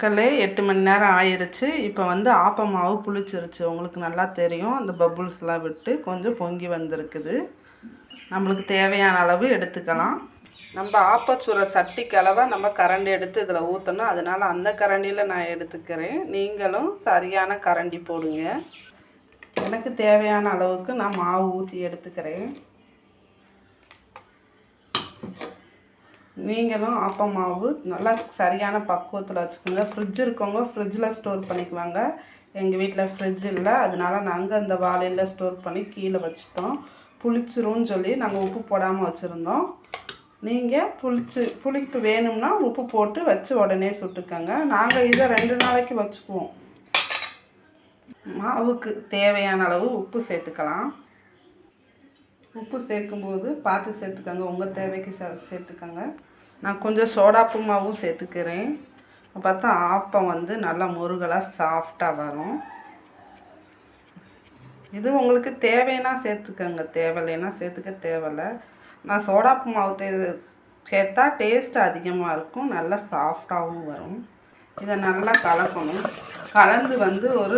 மக்களே எட்டு மணி நேரம் ஆயிருச்சு. இப்போ வந்து ஆப்பமாவு புளிச்சிருச்சு. உங்களுக்கு நல்லா தெரியும். அந்த பபுள்ஸ்லாம் விட்டு கொஞ்சம் பொங்கி வந்திருக்குது. நம்மளுக்கு தேவையான அளவு எடுத்துக்கலாம். நம்ம ஆப்பச்சுர சட்டிக்கு கலவை நம்ம கரண்டி எடுத்து இதில் ஊற்றணும் அதனால் அந்த கரண்டியில் நான் எடுத்துக்கிறேன். நீங்களும் சரியான கரண்டி போடுங்க. எனக்கு தேவையான அளவுக்கு நான் மாவு ஊற்றி எடுத்துக்கிறேன். நீங்களும் ஆப்ப மாவு நல்லா சரியான பக்குவத்தில் வச்சுக்கோங்க. ஃப்ரிட்ஜ் இருக்கவங்க ஃப்ரிட்ஜில் ஸ்டோர் பண்ணிக்குவாங்க. எங்கள் வீட்டில் ஃப்ரிட்ஜ் இல்லை. அதனால நாங்கள் அந்த வாழையில் ஸ்டோர் பண்ணி கீழே வச்சுட்டோம். புளிச்சிரும்னு சொல்லி நாங்கள் உப்பு போடாமல் வச்சுருந்தோம். நீங்கள் புளிச்சு புளிப்பு வேணும்னா உப்பு போட்டு வச்சு உடனே சுட்டுக்கோங்க. நாங்கள் இதை ரெண்டு நாளைக்கு வச்சுக்குவோம். மாவுக்கு தேவையான அளவு உப்பு சேர்த்துக்கலாம். உப்பு சேர்க்கும்போது பார்த்து சேர்த்துக்கோங்க. உங்கள் தேவைக்கு சே சேர்த்துக்கோங்க. நான் கொஞ்சம் சோடாப்பு மாவும் சேர்த்துக்கிறேன். பார்த்தா ஆப்பம் வந்து நல்லா முருகலாக சாஃப்டாக வரும். இது உங்களுக்கு தேவைன்னா சேர்த்துக்கோங்க. தேவையில்லைன்னா சேர்த்துக்க தேவையில்லை. நான் சோடாப்பு மாவு சேர்த்தா டேஸ்ட் அதிகமாக இருக்கும். நல்லா சாஃப்டாகவும் வரும். இதை நல்லா கலக்கணும். கலந்து வந்து ஒரு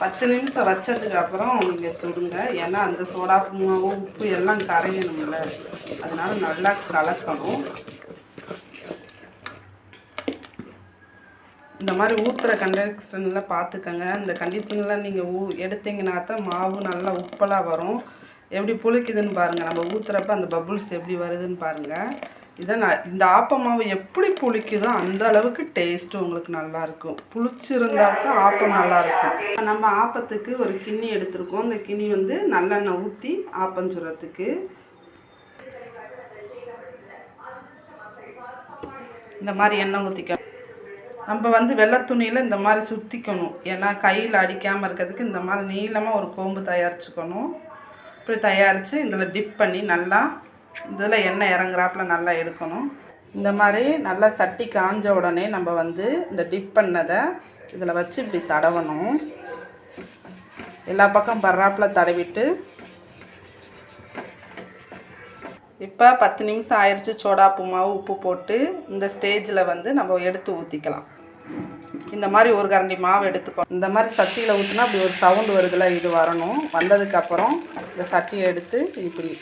பத்து நிமிஷம் வச்சதுக்கு அப்புறம் நீங்கள் சுடுங்க. ஏன்னா அந்த சோடா மாவு உப்பு எல்லாம் கரையணும்ல. அதனால நல்லா கலக்கணும். இந்த மாதிரி ஊற்றுற கண்டிஷனில் பார்த்துக்கங்க இந்த கண்டிஷனில் நீங்கள் ஊ எடுத்தீங்கன்னா தான் மாவு நல்லா உப்பலாக வரும். எப்படி புளிக்குதுன்னு பாருங்கள் நம்ம ஊற்றுறப்ப அந்த பபுள்ஸ் எப்படி வருதுன்னு பாருங்கள் இதை நான் இந்த ஆப்ப மாவு எப்படி புளிக்குதோ அந்த அளவுக்கு டேஸ்ட்டு உங்களுக்கு நல்லாயிருக்கும் புளிச்சிருந்தா தான் ஆப்பம் நல்லாயிருக்கும் நம்ம ஆப்பத்துக்கு ஒரு கிண்ணி எடுத்திருக்கோம். இந்த கிண்ணி வந்து நல்லெண்ணெய் ஊற்றி ஆப்பம் சுடுறதுக்கு. இந்த மாதிரி எண்ணெய் ஊற்றிக்க நம்ம வந்து வெள்ளை துணியில் இந்த மாதிரி சுற்றிக்கணும் ஏன்னா கையில் அடிக்காமல் இருக்கிறதுக்கு இந்த மாதிரி நீளமாக ஒரு கோம்பு தயாரிச்சுக்கணும். இப்படி தயாரித்து இதில் டிப் பண்ணி நல்லா இதில் எண்ணெய் இறங்குறாப்புல நல்லா எடுக்கணும். இந்த மாதிரி நல்லா சட்டி காஞ்ச உடனே நம்ம வந்து இந்த டிப் பண்ணதை இதில் வச்சு இப்படி தடவணும். எல்லா பக்கம் பர்றாப்பில் தடவிட்டு. இப்போ பத்து நிமிஷம் ஆயிடுச்சு சோடாப்பு மாவு உப்பு போட்டு இந்த ஸ்டேஜில் வந்து நம்ம எடுத்து ஊற்றிக்கலாம் இந்த மாதிரி ஒரு கரண்டி மாவு எடுத்துக்கோ. இந்த மாதிரி சட்டியில் ஊற்றினா அப்படி ஒரு சவுண்டு வருதுல இது வரணும். வந்ததுக்கப்புறம் இந்த சட்டியை எடுத்து இப்படி.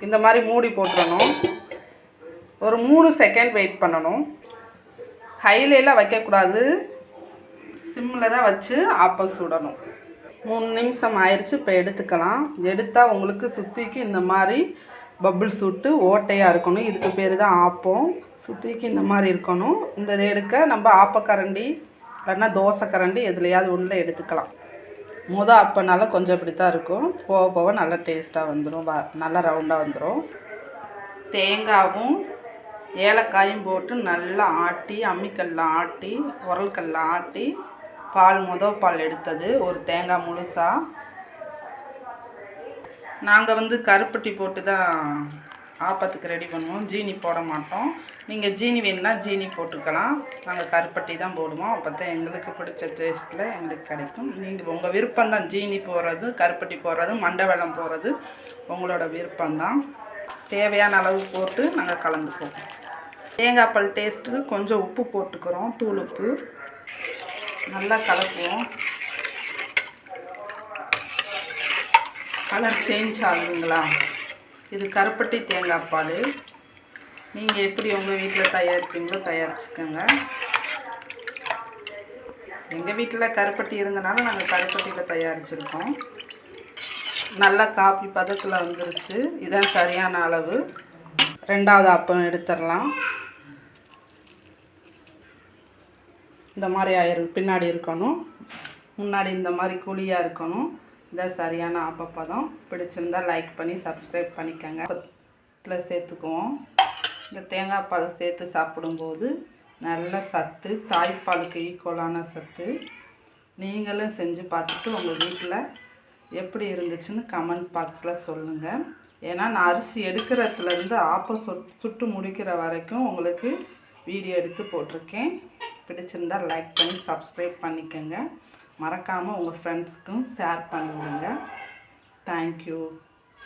இந்த மாதிரி மூடி போட்டுறணும். ஒரு மூணு செகண்ட் வெயிட் பண்ணணும். ஹைலெலாம் வைக்கக்கூடாது. சிம்மில் தான் வச்சு ஆப்பம் சுடணும். மூணு நிமிஷம் ஆயிடுச்சு இப்போ எடுத்துக்கலாம். எடுத்தால் உங்களுக்கு சுற்றிக்கு இந்த மாதிரி பபுள் சுட்டு ஓட்டையாக இருக்கணும். இதுக்கு பேர் தான் ஆப்பம். சுற்றிக்கு இந்த மாதிரி இருக்கணும். இந்த இதை எடுக்க நம்ம ஆப்பக்கரண்டி இல்லைன்னா தோசை கரண்டி எதுலையாவது ஒன்றில் எடுத்துக்கலாம். முத அப்பனால கொஞ்சம் இப்படி தான் இருக்கும். போக போக நல்லா டேஸ்ட்டாக வந்துடும் வ நல்லா ரவுண்டாக வந்துடும் தேங்காவும் ஏலக்காயும் போட்டு நல்லா ஆட்டி அம்மிக்கல்லில் ஆட்டி உரல்கல்லில் ஆட்டி பால் மொதல் பால் எடுத்தது. ஒரு தேங்காய் முழுசாக நாங்கள் வந்து கருப்பட்டி போட்டு தான் ஆப்பத்துக்கு ரெடி பண்ணுவோம். ஜீனி போட மாட்டோம். நீங்கள் ஜீனி வேணுன்னா ஜீனி போட்டுக்கலாம். நாங்கள் கருப்பட்டி தான் போடுவோம். அப்போ தான் எங்களுக்கு பிடிச்ச டேஸ்ட்டில் எங்களுக்கு கிடைக்கும். நீங்கள் உங்கள் விருப்பம் தான் ஜீனி போடுறது கருப்பட்டி போடுறது மண்டை வெள்ளம் போடுறது உங்களோட விருப்பம்தான். தேவையான அளவு போட்டு நாங்கள் கலந்துக்குவோம். தேங்காய் பால் டேஸ்ட்டுக்கு கொஞ்சம் உப்பு போட்டுக்கிறோம். தூள் உப்பு நல்லா கலக்குவோம். Colour change ஆகுதுங்களா? இது கருப்பட்டி தேங்காய் பால். நீங்கள் எப்படி உங்கள் வீட்டில் தயாரிப்பீங்களோ தயாரிச்சுக்கோங்க. எங்கள் வீட்டில் கருப்பட்டி இருந்தனால நாங்கள் கருப்பட்டியில் தயாரிச்சிருக்கோம். நல்லா காப்பி பதத்தில் வந்துருச்சு. இதான் சரியான அளவு. ரெண்டாவது அப்பம் எடுத்துடலாம். இந்த மாதிரி ஆயிரு பின்னாடி இருக்கணும். முன்னாடி இந்த மாதிரி குழியாக இருக்கணும். இதான் சரியான ஆப்பப்பதம் பிடிச்சிருந்தா லைக் பண்ணி சப்ஸ்கிரைப் பண்ணிக்கோங்க. பத்தில் சேர்த்துக்குவோம். இந்த தேங்காய் பால் சேர்த்து சாப்பிடும்போது நல்ல சத்து தாய்ப்பாலுக்கு ஈக்குவலான சத்து. நீங்களும் செஞ்சு பார்த்துட்டு உங்கள் வீட்டில் எப்படி இருந்துச்சுன்னு கமெண்ட் பாக்ஸில் சொல்லுங்கள் ஏன்னா நான் அரிசி எடுக்கிறதுலேருந்து ஆப்பம் சுட்டு முடிக்கிற வரைக்கும் உங்களுக்கு வீடியோ எடுத்து போட்டிருக்கேன். பிடிச்சிருந்தால் லைக் பண்ணி சப்ஸ்கிரைப் பண்ணிக்கோங்க. மறக்காமல் உங்கள் ஃப்ரெண்ட்ஸ்க்கும் ஷேர் பண்ணிவிடுங்க. தேங்க்யூ